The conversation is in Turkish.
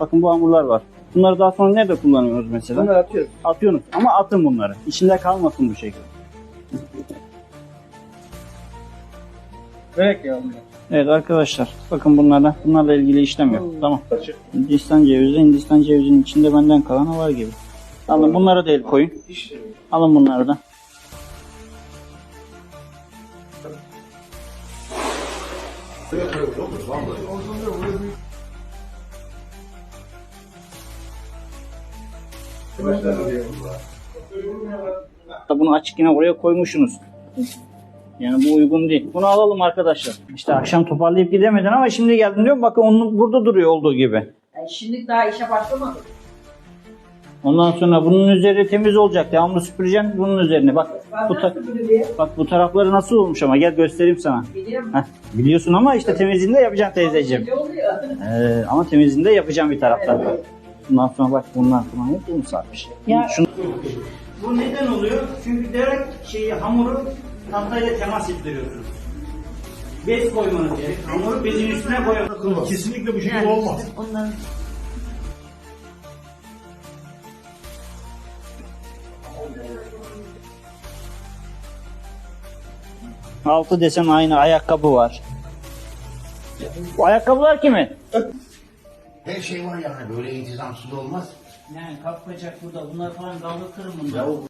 Bakın bu hamurlar var. Bunları daha sonra nerede kullanıyoruz mesela? Bunları atıyoruz. Atıyorsunuz ama atın bunları. İçinde kalmasın bu şekilde. Börek ya bunlar. Evet arkadaşlar bakın bunlarla bunlarla ilgili işlem yok. Tamam. Hindistan cevizi, Hindistan cevizinin içinde benden kalanı var gibi. Alın bunları da el koyun. Alın bunları da. Da bunu açık yine oraya koymuşsunuz. Yani bu uygun değil. Bunu alalım arkadaşlar. İşte akşam toparlayıp gidemedin ama şimdi geldin diyorum. Bakın onun burada duruyor olduğu gibi. Yani şimdi daha işe başlamadık. Ondan sonra bunun üzeri temiz olacak. Devamlı süpüreceğim bunun üzerine. Bak bu, ta- bak bu tarafları nasıl olmuş ama gel göstereyim sana. Biliyorum. Heh, biliyorsun ama işte temizliğini de yapacaksın teyzeciğim. Ee, ama temizliğini de yapacağım bir taraftan. Bundan sonra bak bunlar falan hep un sarmış. Ya- Şunu... Bu neden oluyor? Çünkü direkt şeyi hamuru tahtayla temas ettiriyorsunuz. Bez koymanız gerek. Hamuru bezin üstüne koyuyorsunuz. Kesinlikle bu şekilde olmaz. Onların Altı desen aynı ayakkabı var. Bu ayakkabılar kimin? Her şey var yani böyle intizamsız olmaz. Yani kalk bacak burada. Bunlar falan kaldırtırım bunları.